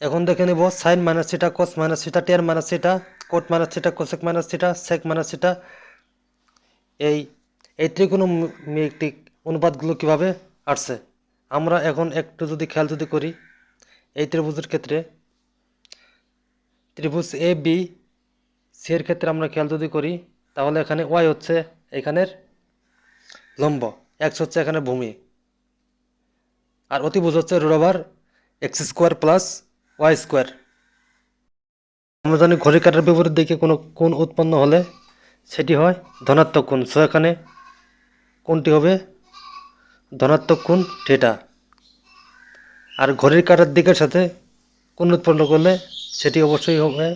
এখন দেখে নেব, sine minus theta cos minus theta tan minus theta cot minus theta cosec minus theta sec minus theta. এই এই ত্রিকোণমিতিক অনুপাতগুলো কীভাবে আসছে? আমরা এখন একটু যদি খেয়াল যদি করি, এই ত্রিভুজের ক্ষেত্রে, ত্রিভুজ এ বি সি এর ক্ষেত্রে আমরা খেয়াল যদি করি, তাহলে এখানে ওয়াই হচ্ছে এখানের লম্ব এক্স হচ্ছে এখানে ভূমি। আর অতিভুজ হচ্ছে root over X square plus Y square আমরা জানি ঘড়ি কাটার বিপরীত দিকে কোনো কোণ উৎপন্ন হলে সেটি হয় ধনাত্মক কোণ। সো এখানে কোনটি হবে ধনাত্মক কোণ থিটা। আর ঘড়ির কাটার দিকের সাথে কোণ উৎপন্ন করলে সেটি অবশ্যই হবে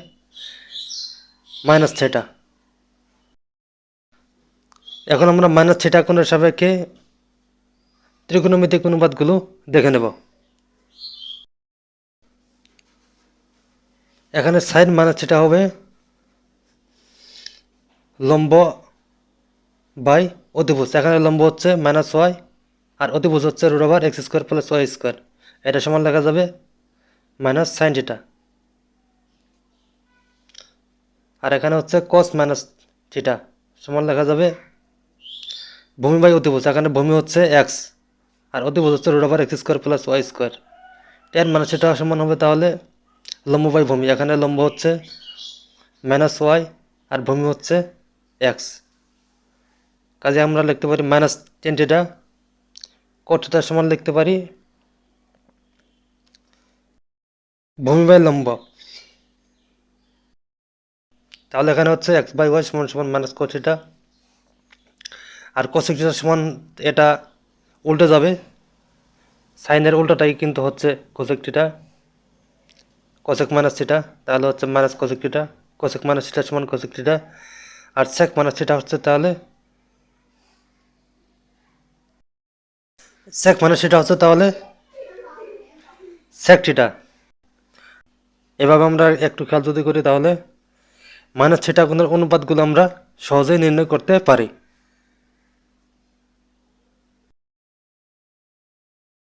মাইনাস থিটা। এখন আমরা মাইনাস থিটা কোণের সাপেক্ষে ত্রিকোণমিতিক অনুপাতগুলো দেখে নেব। এখানে সাইন মাইনাস সেটা হবে লম্ব বাই অতিভুজ এখানে লম্ব হচ্ছে মাইনাস ওয়াই আর অতিভুজ হচ্ছে root over X square plus Y square এটা সমান লেখা যাবে মাইনাস সাইন থিটা আর এখানে হচ্ছে কস মাইনাস থিটা সমান লেখা যাবে ভূমি বাই অতিভুজ এখানে ভূমি হচ্ছে এক্স আর অতিভুজ হচ্ছে root over X square plus Y square tan minus theta সমান হবে তাহলে লম্ব বাই ভূমি। এখানে লম্ব হচ্ছে মাইনাস ওয়াই আর ভূমি হচ্ছে এক্স কাজে আমরা লিখতে পারি মাইনাস টেন কোট থিটার সমান লিখতে পারি ভূমি বাই লম্ব। তাহলে এখানে হচ্ছে এক্স বাই ওয়াই সমান সমান মাইনাস কোট থিটা আর কোসেক সমান এটা উল্টে যাবে। সাইনের উল্টোটাই কিন্তু হচ্ছে কোসেক কোসেক মাইনাস থিটা, তাহলে হচ্ছে minus cosec theta, cosec minus theta সমান কোসেক থিটা, আর সেক মাইনাস থিটা হচ্ছে তাহলে সেক মাইনাস থিটা হচ্ছে তাহলে সেক থিটা। এভাবে আমরা একটু খেয়াল যদি করি তাহলে মাইনাস কোণের অনুপাতগুলো আমরা সহজেই নির্ণয় করতে পারি।